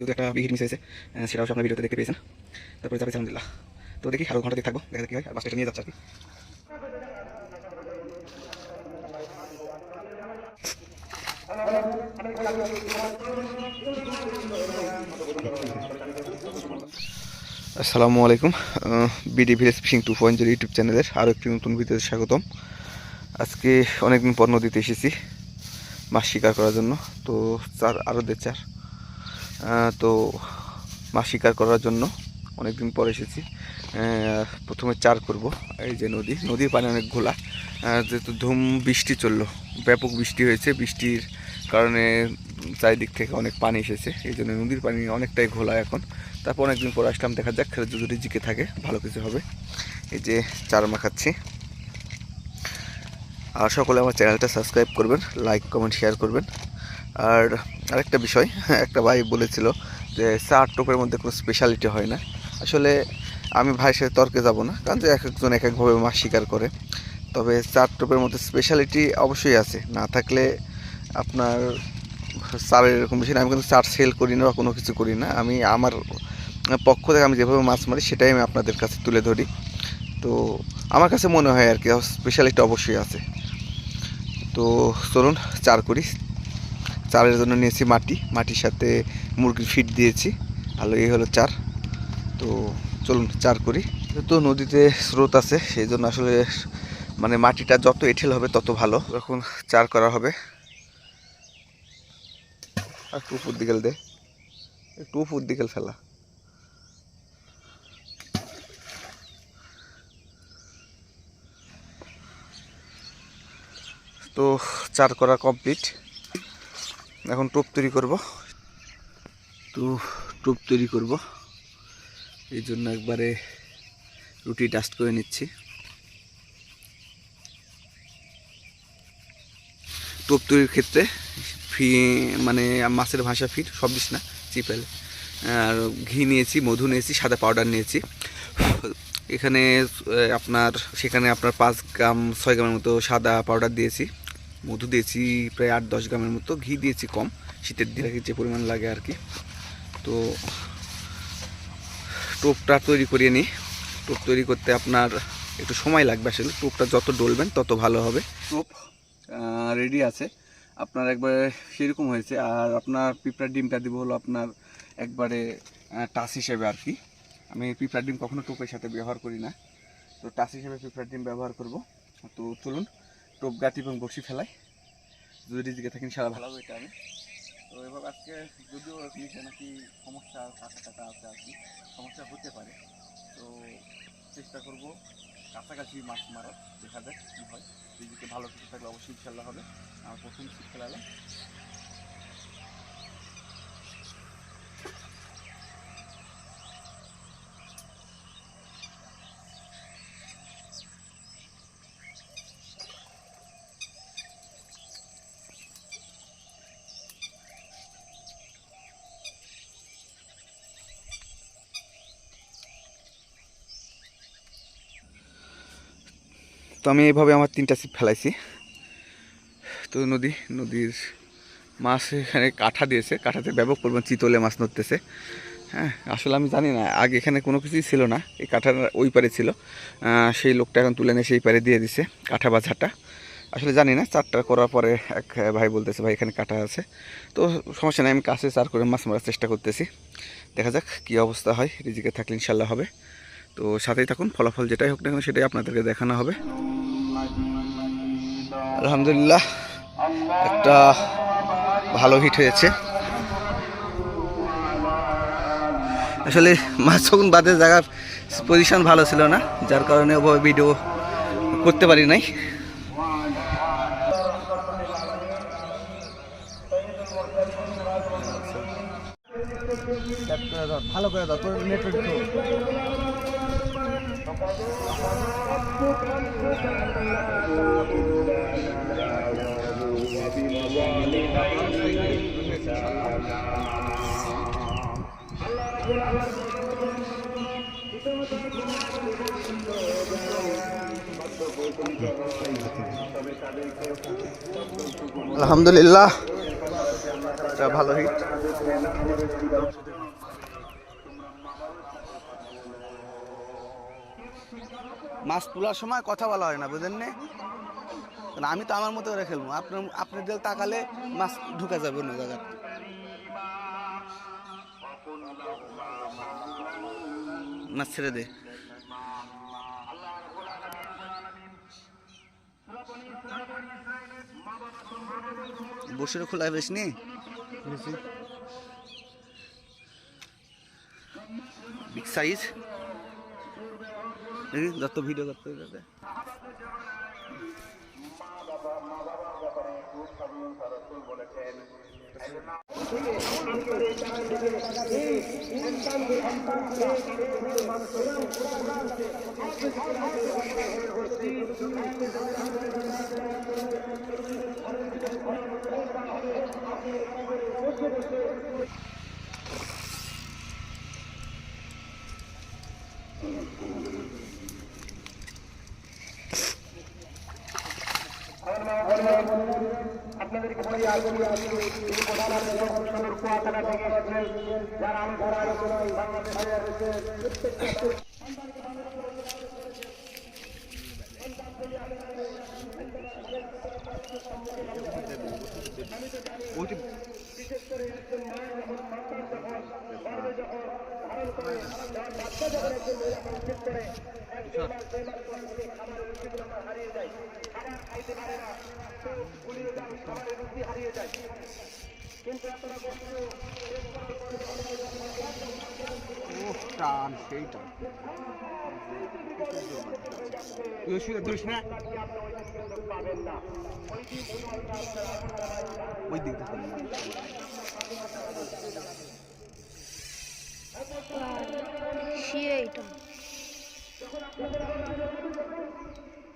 যেহেতু একটা বিহিট মিস হয়েছে সেটাও আপনার ভিডিওতে দেখতে পেয়েছেন। তারপরে যাবে আলহামদুলিল্লাহ। তো দেখি আরও ঘণ্টা দেখতে থাকব, দেখা কী হয়, আর বাসটা নিয়ে যাচ্ছে আর কি। আসসালামু আলাইকুম BD village fishing two point zero YouTube চ্যানেলের আরও একটি নতুন ভিডিওতে স্বাগতম। আজকে অনেকদিন পর নদীতে এসেছি, মাছ শিকার করার জন্য। তো চার আরও দে চার তো মাছ শিকার করার জন্য অনেকদিন পর এসেছি। প্রথমে চার করব। এই যে নদী, নদীর পানি অনেক ঘোলা। যেহেতু ধুম বৃষ্টি চলল, ব্যাপক বৃষ্টি হয়েছে। বৃষ্টির কারণে চারিদিক থেকে অনেক পানি এসেছে। এই জন্য নদীর পানি অনেকটাই ঘোলা এখন। তারপর অনেকদিন পর আসলাম, দেখা যাক যদি জিকে থাকে, ভালো কিছু হবে। এই যে চার মাখাচ্ছি আর সকলে আমার চ্যানেলটা সাবস্ক্রাইব করবেন, লাইক, কমেন্ট, শেয়ার করবেন। আর আরেকটা বিষয় একটা ভাই বলেছিল যে চার টোপের মধ্যে কোনো স্পেশালিটি হয় না। আসলে আমি ভাইয়ের সাথে তর্কে যাব না, কারণ যে এক একজন এক একভাবে মাছ শিকার করে। তবে চার টোপের মধ্যে স্পেশালিটি অবশ্যই আছে। না থাকলে আপনার চারের এরকম বিষয় না, আমি কিন্তু চার সেল করি না বা কোনো কিছু করি না। আমি আমার পক্ষ থেকে আমি যেভাবে মাছ মারি, সেটাই আমি আপনাদের কাছে তুলে ধরি। তো আমার কাছে মনে হয় আর কি স্পেশালিটি অবশ্যই আছে। তো চলুন, চার করি। চারের জন্য নিয়েছি মাটি। মাটির সাথে মুরগির ফিট দিয়েছি। ভালো এই হলো চার। তো চলুন চার করি। তো নদীতে স্রোত আছে, সেই জন্য আসলে মানে মাটিটা যত এঁঠেল হবে তত ভালো। এখন চার করা হবে। একটু উপর দিকেল দে। একটু উপর দিকেল ফেলা। তো চার করা কমপ্লিট এখন টোপ তৈরি করব। তো টোপ তৈরি করব। এই জন্য একবারে রুটি ডাস্ট করে নিচ্ছি। টোপ তৈরির ক্ষেত্রে ফি মানে মাছের ভাষা ফিট সব দিস না, চিপেল। আর ঘি নিয়েছি, মধু নিয়েছি, সাদা পাউডার নিয়েছি। এখানে আপনার, সেখানে আপনার পাঁচ গ্রাম, ছয় গ্রামের মতো সাদা পাউডার দিয়েছি। মধু দিয়েছি প্রায় আট দশ গ্রামের মতো, ঘি দিয়েছি কম, শীতের দিনে যে পরিমাণ লাগে আর কি। তো টোপটা তৈরি করিয়ে নিই। টোপ তৈরি করতে আপনার একটু সময় লাগবে আসলে, টোপটা যত ডলবেন তত ভালো হবে। টোপ রেডি আছে। আপনার একবারে সেরকম হয়েছে। আর আপনার পিঁপড়ার ডিমটা দিব হলো আপনার একবারে টাচ হিসেবে আর কি। আমি পিঁপড়ার ডিম কখনো টোপের সাথে ব্যবহার করি না। তো টাচ হিসেবে পিঁপড়ার ডিম ব্যবহার করব। তো চলুন টোপ গাঁটি এবং বসি ফেলাই। যদি দিকে থাকেন সারা ভালো এটা আমি। তো এভাবে আজকে যদিও নিচে নাকি সমস্যা কাঁচা কাটা আছে আর কি, সমস্যা হতে পারে। তো চেষ্টা করব কাছাকাছি মাছ মারার, দেখা যাক কী হয়। দিদিকে ভালো কিছু থাকলে অবশ্যই খেলা হবে। আমার প্রথম শীত ফেলালাম তো আমি এইভাবে আমার তিনটা ছিপ ফেলাইছি। তো নদী, নদীর মাছ এখানে কাঠা দিয়েছে। কাঠাতে ব্যাপক পরিমাণ চিতলে মাছ ধরতেছে। হ্যাঁ আসলে আমি জানি না, আগে এখানে কোনো কিছুই ছিল না। এই কাঠার ওই পারে ছিল। সেই লোকটা এখন তুলে নিয়ে সেই পারে দিয়ে দিছে কাঠা বা ঝাঁটা। আসলে জানি না, চারটা করার পরে এক ভাই বলতেছে, ভাই, এখানে কাটা আছে। তো সমস্যা নেই, আমি কাছে চার করে মাছ মারার চেষ্টা করতেছি। দেখা যাক কী অবস্থা হয়, রিজিকে থাকলে ইনশাল্লাহ হবে। তো সাথেই থাকুন, ফলাফল যেটাই হোক না কেন সেটাই আপনাদেরকে দেখানো হবে। আলহামদুলিল্লাহ, একটা ভালো হিট হয়েছে। আসলে মাছ যখন বাদের জায়গার পজিশন ভালো ছিল না, যার কারণে ওভাবে ভিডিও করতে পারি নাই। ভালো করে দাও, তোর নেটওয়ার্ক আলহামদুলিল্লাহ ভালো হিট মাছ তোলার সময় কথা বলা হয় না বুঝেন নে? আমি তো আমার মতো করে খেলব। আপনার আপনার দিকে তাকালে মাছ ঢুকে যাবে অন্য জায়গায়। মাছ ছেড়ে দে। বসে খোলা বেশ নি? বিগ সাইজ যত ভিডিও করতে যাবে আপনাদেরকে তিনি প্রধান আলোচক কুয়াকাটা থেকে এসেছেন, যারা আমি ধরা আলোচনায় বাংলাদেশে বিশেষ করে একজন মা যখন সন্তান যখন গর্ভে যখন ধারণ করে যখন বাচ্চা যখন একজন মহিলা করে এক দুই মাস দুই মাস পর থেকে খাবারের রুচিগুলো আমার হারিয়ে যায় খাইতে পারে না। তো গুলিয়ে যান খাবারের রুচি হারিয়ে যায় কিন্তু কষ্ট টান সেই টান তুই শুয়ে ধরিস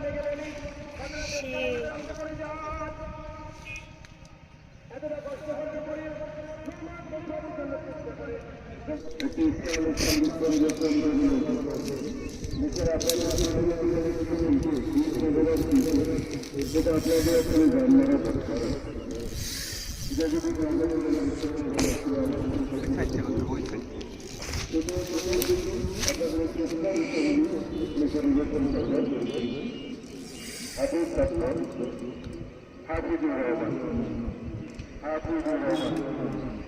থেকে সেইটা এবারে সেই হাফিজ সত্তর হাফিজুর রহমান হাফিজুর রহমান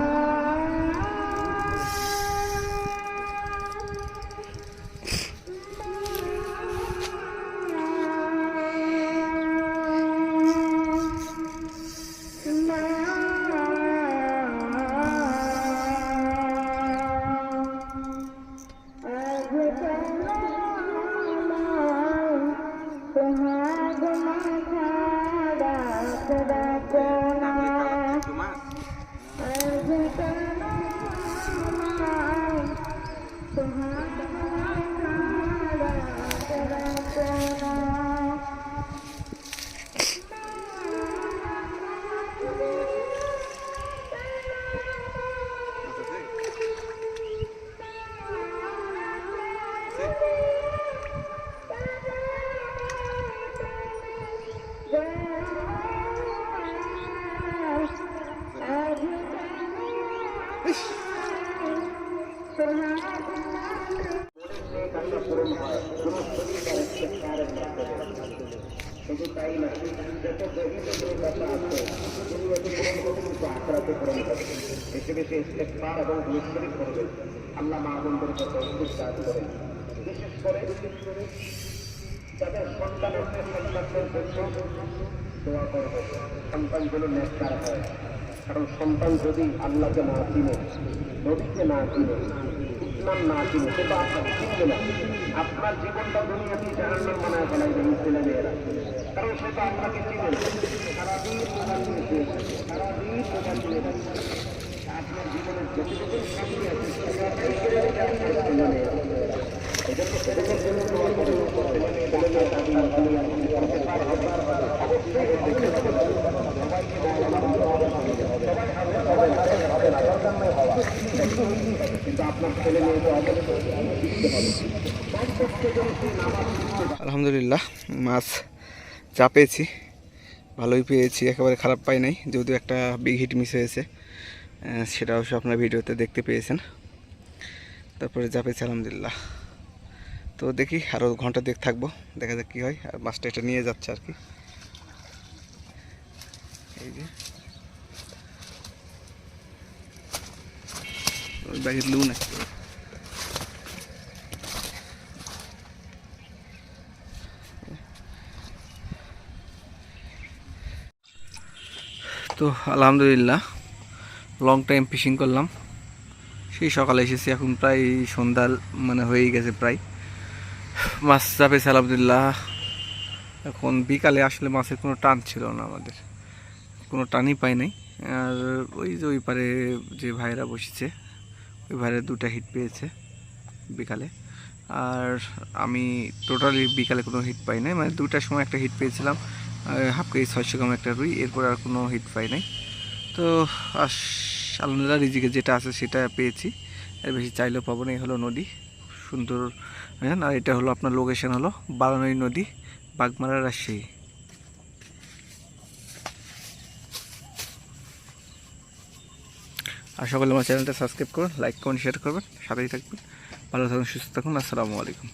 বেশি ইস্তেকবার এবং দুষ্করি করবেন আল্লাহ মা বোনদের যত উৎসাহ করেন। বিশেষ করে যাদের সন্তান আছে সন্তানদের জন্য দোয়া করবে সন্তান যেন নেককার হয়। কারণ সন্তান যদি আল্লাহকে না চিনে নদীকে না চিনে, ইসলাম না চিনে সেটা আপনার চিনবে না। আপনার জীবনটা দুনিয়াতে জাহান্নাম মানায় ফেলাই দেবে ছেলে মেয়েরা কারণ সেটা আপনাকে চিনে সারাদিন প্রধান থাকে, সারাদিন প্রধান থাকে। আলহামদুলিল্লাহ, মাছ যা পেয়েছি, ভালোই পেয়েছি, একেবারে খারাপ পাই নাই, যদিও একটা বিগ হিট মিস হয়েছে। সেটা অবশ্য আপনার ভিডিওতে দেখতে পেয়েছেন। তারপরে যা পেয়েছি আলহামদুলিল্লাহ। তো দেখি আরও ঘণ্টা দেখ থাকব, দেখা যাক কী হয়। আর মাছটা এটা নিয়ে যাচ্ছে আর কি। এই যে। তো আলহামদুলিল্লাহ লং টাইম ফিশিং করলাম। সেই সকালে এসেছি, এখন প্রায় সন্ধ্যা মানে হয়েই গেছে প্রায়। মাছ চাপেছে আলহামদুলিল্লাহ। এখন বিকালে আসলে মাছের কোনো টান ছিল না আমাদের। কোনো টানই পাই নাই। আর ওই যে ওই পারে যে ভাইরা বসেছে, ওই ভাইরা দুটা হিট পেয়েছে বিকালে। আর আমি টোটালি বিকালে কোনো হিট পাই নাই। মানে দুটার সময় একটা হিট পেয়েছিলাম হাফ কেজি ছয়শো গ্রাম একটা রুই, এরপর আর কোনো হিট পাই নাই। তো আস আলহামদুলিল্লাহ রিজিকে যেটা আছে সেটা পেয়েছি। এর বেশি চাইলেও পাবো না, এই হলো নদী। সুন্দর হ্যাঁ? আর এটা হলো আপনার লোকেশন হলো বারানই নদী, বাগমারা রাজশাহী। আর সকলে আমার চ্যানেলটা সাবস্ক্রাইব করুন লাইক করুন শেয়ার করবেন। সাথেই থাকবেন। ভালো থাকুন, সুস্থ থাকুন। আসসালামু আলাইকুম।